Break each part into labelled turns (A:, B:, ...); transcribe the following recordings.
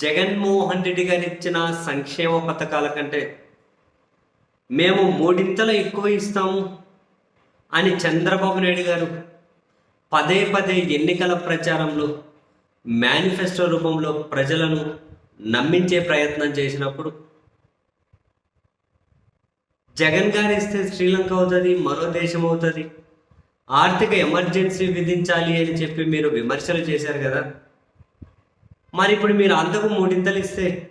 A: జగన్మోహన్ రెడ్డి గారు ఇచ్చిన సంక్షేమ పథకాల కంటే మేము మూడింతలు ఎక్కువ ఇస్తాము అని చంద్రబాబు నాయుడు గారు పదే పదే ఎన్నికల ప్రచారంలో మేనిఫెస్టో రూపంలో ప్రజలను నమ్మించే ప్రయత్నం చేసినప్పుడు జగన్ గారు ఇస్తే శ్రీలంక అవుతుంది మరో దేశం అవుతుంది ఆర్థిక ఎమర్జెన్సీ విధించాలి అని చెప్పి మీరు విమర్శలు చేశారు కదా. మరి ఇప్పుడు మీరు అంతకు మూడింతలు ఇస్తే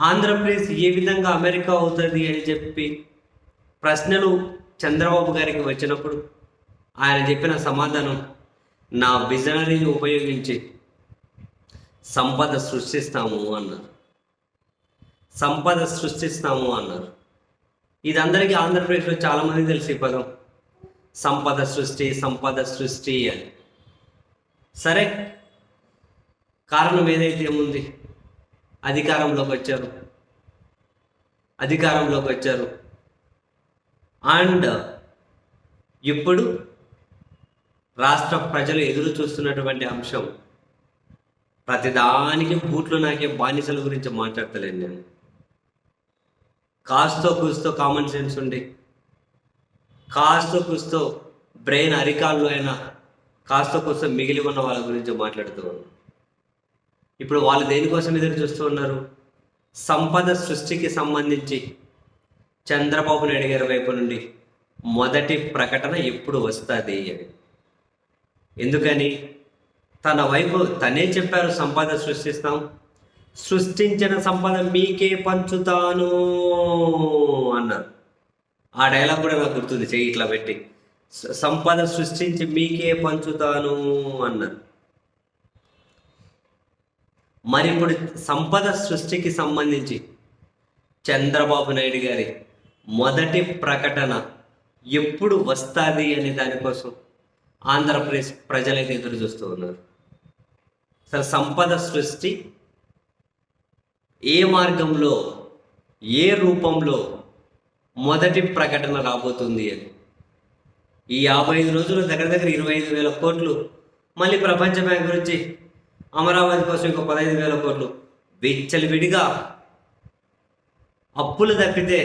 A: ఆంధ్రప్రదేశ్ ఏ విధంగా అమెరికా అవుతుంది అని చెప్పి ప్రశ్నలు చంద్రబాబు గారికి వచ్చినప్పుడు ఆయన చెప్పిన సమాధానం నా విజనరీని ఉపయోగించి సంపద సృష్టిస్తాము అన్నారు. సంపద సృష్టిస్తాము అన్నారు. ఇది అందరికీ ఆంధ్రప్రదేశ్లో చాలామంది తెలిసి పదం. సంపద సృష్టి సంపద సృష్టి అని. సరే కారణం ఏదైతే ఏముంది? అధికారంలోకి వచ్చారు. అధికారంలోకి వచ్చారు. అండ్ ఇప్పుడు రాష్ట్ర ప్రజలు ఎదురు చూస్తున్నటువంటి అంశం ప్రతిదానికి బూట్లు నాకే బానిసల గురించి మాట్లాడతలేను నేను. కాస్తో కూస్తో కామన్ సెన్స్ ఉండి కాస్తో కూస్తో బ్రెయిన్ అరికాల్లో అయినా కాస్తో కూస్తో మిగిలి ఉన్న వాళ్ళ గురించి మాట్లాడుతూ ఉన్నాను. ఇప్పుడు వాళ్ళు దేనికోసం ఎదురు చూస్తూ ఉన్నారు? సంపద సృష్టికి సంబంధించి చంద్రబాబు నాయుడు గారి వైపు నుండి. మొదటి ప్రకటన ఎప్పుడు వస్తుంది అని. ఎందుకని? తన వైపు తనే చెప్పారు సంపద సృష్టిస్తాం. సృష్టించిన సంపద మీకే పంచుతాను అన్నారు. ఆ డైలాగ్ కూడా నాకు గుర్తుంది చెయ్యి ఇట్లా పెట్టి. సంపద సృష్టించి మీకే పంచుతాను అన్నారు. మరి ఇప్పుడు సంపద సృష్టికి సంబంధించి చంద్రబాబు నాయుడు గారి మొదటి ప్రకటన ఎప్పుడు వస్తుంది అనే దానికోసం ఆంధ్రప్రదేశ్ ప్రజలైతే ఎదురు చూస్తూ ఉన్నారు. అసలు సంపద సృష్టి ఏ మార్గంలో ఏ రూపంలో మొదటి ప్రకటన రాబోతుంది అని. ఈ యాభై ఐదు రోజులు దగ్గర దగ్గర ఇరవై ఐదు వేల కోట్లు మళ్ళీ ప్రపంచ బ్యాంక్ గురించి అమరావతి కోసం ఇంకో పదహైదు వేల కోట్లు విచ్చలివిడిగా అప్పులు తప్పితే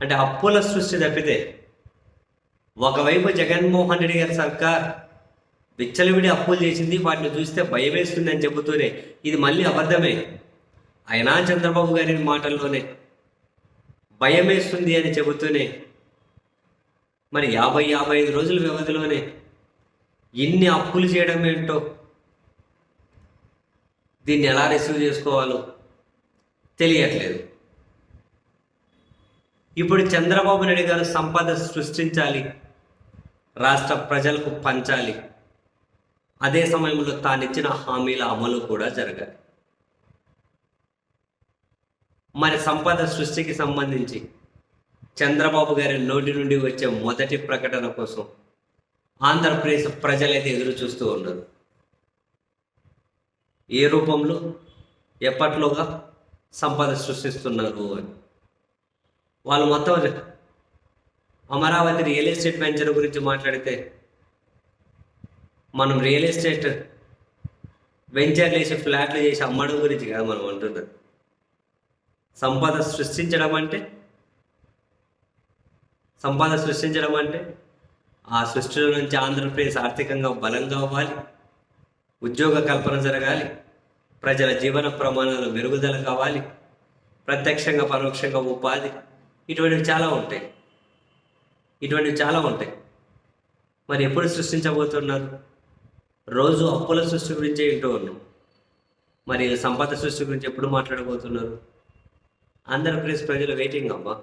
A: అంటే అప్పుల సృష్టి తప్పితే ఒకవైపు జగన్మోహన్ రెడ్డి గారి సర్కార్ విచ్చలవిడి అప్పులు చేసింది వాటిని చూస్తే భయం వేస్తుంది అని చెబుతూనే ఇది మళ్ళీ అబద్ధమే. అయినా చంద్రబాబు గారి మాటల్లోనే భయం వేస్తుంది అని చెబుతూనే మరి యాభై యాభై ఐదు రోజుల వ్యవధిలోనే ఇన్ని అప్పులు చేయడం ఏంటో దీన్ని ఎలా రిసీవ్ చేసుకోవాలో తెలియట్లేదు. ఇప్పుడు చంద్రబాబు నాయుడు గారు సంపద సృష్టించాలి రాష్ట్ర ప్రజలకు పంచాలి. అదే సమయంలో తానిచ్చిన హామీల అమలు కూడా జరగాలి. మరి సంపద సృష్టికి సంబంధించి చంద్రబాబు గారి నోటి నుండి వచ్చే మొదటి ప్రకటన కోసం ఆంధ్రప్రదేశ్ ప్రజలైతే ఎదురు చూస్తూ ఉన్నారు. ఏ రూపంలో ఎప్పట్లోగా సంపద సృష్టిస్తున్నారు అని. వాళ్ళు మొత్తం అమరావతి రియల్ ఎస్టేట్ వెంచర్ గురించి మాట్లాడితే మనం రియల్ ఎస్టేట్ వెంచర్లు వేసి ఫ్లాట్లు చేసి అమ్మడం గురించి కదా మనం అంటున్నాం సంపద సృష్టించడం అంటే సంపద సృష్టించడం అంటే ఆ సృష్టిలో నుంచి ఆంధ్రప్రదేశ్ ఆర్థికంగా బలంగా అవ్వాలి. ఉద్యోగ కల్పన జరగాలి. ప్రజల జీవన ప్రమాణాలు మెరుగుదల కావాలి. ప్రత్యక్షంగా పరోక్షంగా ఉపాధి ఇటువంటివి చాలా ఉంటాయి. ఇటువంటివి చాలా ఉంటాయి. మరి ఎప్పుడు సృష్టించబోతున్నారు? రోజు అప్పుల సృష్టి గురించే వింటూ ఉన్నాం. మరి సంపద సృష్టి గురించి ఎప్పుడు మాట్లాడబోతున్నారు? ఆంధ్రప్రదేశ్ ప్రజలు వెయిటింగ్ అమ్మా.